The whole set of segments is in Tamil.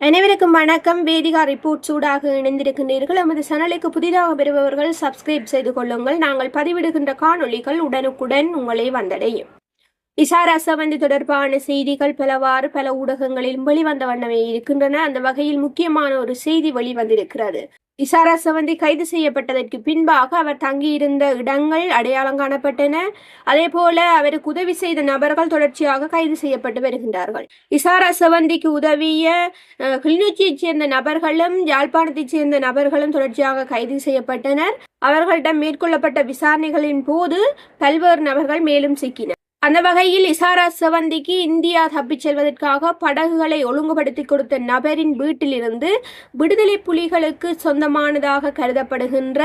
அனைவருக்கும் வணக்கம். வேதிகா ரிப்போர்ட் சூடாக இணைந்திருக்கின்றீர்கள். எமது சேனலுக்கு புதிதாக பெறுபவர்கள் சப்ஸ்கிரைப் செய்து கொள்ளுங்கள். நாங்கள் பதிவிடுகின்ற காணொளிகள் உடனுக்குடன் உங்களை வந்தடையும். இசாரா அசவந்தி தொடர்பான செய்திகள் பலவாறு பல ஊடகங்களில் வெளிவந்த வண்ணமே இருக்கின்றன. அந்த வகையில் முக்கியமான ஒரு செய்தி வெளிவந்திருக்கிறது. இசாரா சவந்தி கைது செய்யப்பட்டதற்கு பின்பாக அவர் தங்கியிருந்த இடங்கள் அடையாளம் காணப்பட்டன. அதே போல அவருக்கு உதவி செய்த நபர்கள் தொடர்ச்சியாக கைது செய்யப்பட்டு வருகின்றார்கள். இசாரா சவந்திக்கு உதவிய கிளிநொச்சியைச் சேர்ந்த நபர்களும் யாழ்ப்பாணத்தைச் சேர்ந்த நபர்களும் தொடர்ச்சியாக கைது செய்யப்பட்டனர். அவர்களிடம் மேற்கொள்ளப்பட்ட விசாரணைகளின் போது பல்வேறு நபர்கள் மேலும் சிக்கினர். அந்த வகையில் இசாரா சவந்திக்கு இந்தியா தப்பிச் செல்வதற்காக படகுகளை ஒழுங்குபடுத்தி கொடுத்த நபரின் வீட்டிலிருந்து விடுதலை புலிகளுக்கு சொந்தமானதாக கருதப்படுகின்ற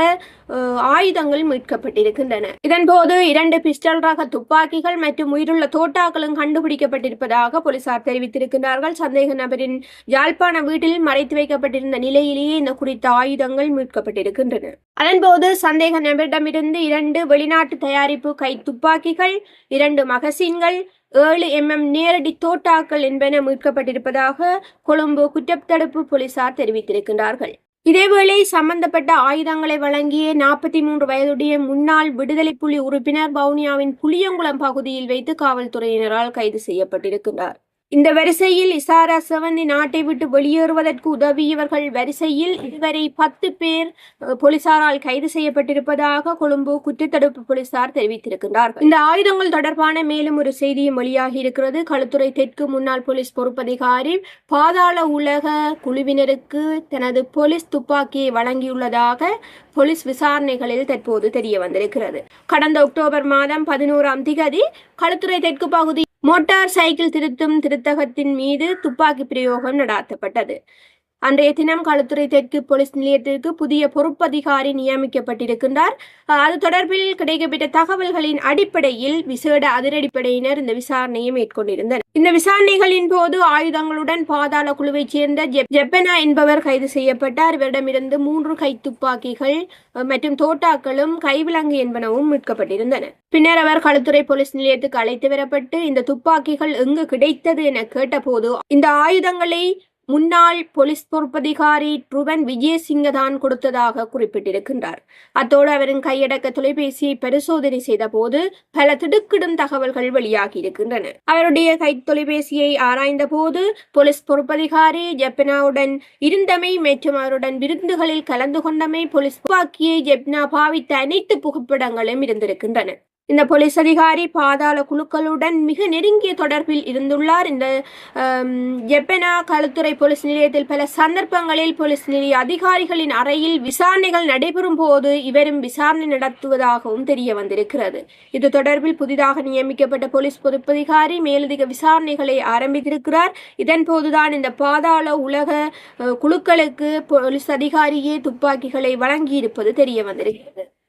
ஆயுதங்கள் மீட்கப்பட்டிருக்கின்றன. இதன்போது இரண்டு பிஸ்டல் ரக துப்பாக்கிகள் மற்றும் உயிருள்ள தோட்டாக்களும் கண்டுபிடிக்கப்பட்டிருப்பதாக போலீசார் தெரிவித்திருக்கிறார்கள் சந்தேக நபரின் யாழ்ப்பாண வீட்டில் மறைத்து வைக்கப்பட்டிருந்த நிலையிலேயே இந்த குறித்த ஆயுதங்கள் மீட்கப்பட்டிருக்கின்றன. அதன்போது சந்தேக நபரிடமிருந்து இரண்டு வெளிநாட்டு தயாரிப்பு கை துப்பாக்கிகள் இரண்டு மகசீன்கள் ஏழு எம்எம் நேரடி தோட்டாக்கள் என்பன மீட்கப்பட்டிருப்பதாக கொழும்பு குற்றத்தடுப்பு போலீசார் தெரிவித்திருக்கின்றார்கள். இதேவேளை சம்பந்தப்பட்ட ஆயுதங்களை வழங்கிய நாற்பத்தி மூன்று வயதுடைய முன்னாள் விடுதலை புலி உறுப்பினர் வவுனியாவின் புளியங்குளம் பகுதியில் வைத்து காவல்துறையினரால் கைது செய்யப்பட்டிருக்கிறார் இந்த வரிசையில் இசாரா செவந்தி நாட்டை விட்டு வெளியேறுவதற்கு உதவியவர்கள் வரிசையில் இதுவரை பத்து பேர் போலீசாரால் கைது செய்யப்பட்டிருப்பதாக கொழும்பு குற்றத்தடுப்பு போலீசார் தெரிவித்திருக்கின்றார் இந்த ஆயுதங்கள் தொடர்பான மேலும் ஒரு செய்தியும் வெளியாகி இருக்கிறது. களுத்துறை தெற்கு முன்னாள் போலீஸ் பொறுப்பதிகாரி பாதாள உலக குழுவினருக்கு தனது போலீஸ் துப்பாக்கியை வழங்கியுள்ளதாக போலீஸ் விசாரணைகளில் தற்போது தெரிய வந்திருக்கிறது கடந்த அக்டோபர் மாதம் பதினோராம் திகதி களுத்துறை தெற்கு பகுதி மோட்டார் சைக்கிள் திருத்தும் திருத்தகத்தின் மீது துப்பாக்கி பிரயோகம் நடாத்தப்பட்டது. அன்றைய தினம் களுத்துறை தெற்கு போலீஸ் நிலையத்திற்கு புதிய பொறுப்பதிகாரி நியமிக்கப்பட்டிருக்கின்றார். அது தொடர்பில் கிடைக்கப்பட்ட தகவல்களின் அடிப்படையில் விசேட அதிரடிப்படையினர் இந்த விசாரணையை மேற்கொண்டிருந்தனர். இந்த விசாரணைகளின் போது ஆயுதங்களுடன் பாதாள குழுவைச் சேர்ந்த ஜெப்பனா என்பவர் கைது செய்யப்பட்டார். இவரிடமிருந்து மூன்று கை துப்பாக்கிகள் மற்றும் தோட்டாக்களும் கைவிலங்கு என்பனவும் மீட்கப்பட்டிருந்தன. பின்னர் அவர் களுத்துறை போலீஸ் நிலையத்துக்கு அழைத்து வரப்பட்டு இந்த துப்பாக்கிகள் எங்கு கிடைத்தது என கேட்டபோது இந்த ஆயுதங்களை முன்னாள் போலீஸ் பொறுப்பதிகாரி ட்ருவன் விஜயசிங்க தான் கொடுத்ததாக குறிப்பிட்டிருக்கின்றார். அத்தோடு அவரின் கையடக்க தொலைபேசியை பரிசோதனை செய்த போது பல திடுக்கிடும் தகவல்கள் வெளியாகி இருக்கின்றன அவருடைய கை தொலைபேசியை ஆராய்ந்த போது போலீஸ் பொறுப்பதிகாரி ஜெப்னாவுடன் இருந்தமை மற்றும் அவருடன் விருந்துகளில் கலந்து கொண்டமை போலீஸ் துப்பாக்கியை ஜெப்னா பாவித்த அனைத்து புகைப்படங்களும் இருந்திருக்கின்றன. இந்த போலீஸ் அதிகாரி பாதாள குழுக்களுடன் மிக நெருங்கிய தொடர்பில் இருந்துள்ளார். இந்த ஆம், ஜெப்பனா களுத்துறை போலீஸ் நிலையத்தில் பல சந்தர்ப்பங்களில் போலீஸ் நிலைய அதிகாரிகளின் அறையில் விசாரணைகள் நடைபெறும் போது இவரும் விசாரணை நடத்துவதாகவும் தெரிய வந்திருக்கிறது. இது தொடர்பில் புதிதாக நியமிக்கப்பட்ட போலீஸ் பொறுப்பதிகாரி மேலதிக விசாரணைகளை ஆரம்பித்திருக்கிறார். இதன் போதுதான் இந்த பாதாள உலக குழுக்களுக்கு போலீஸ் அதிகாரியே துப்பாக்கிகளை வழங்கியிருப்பது தெரிய வந்திருக்கிறது.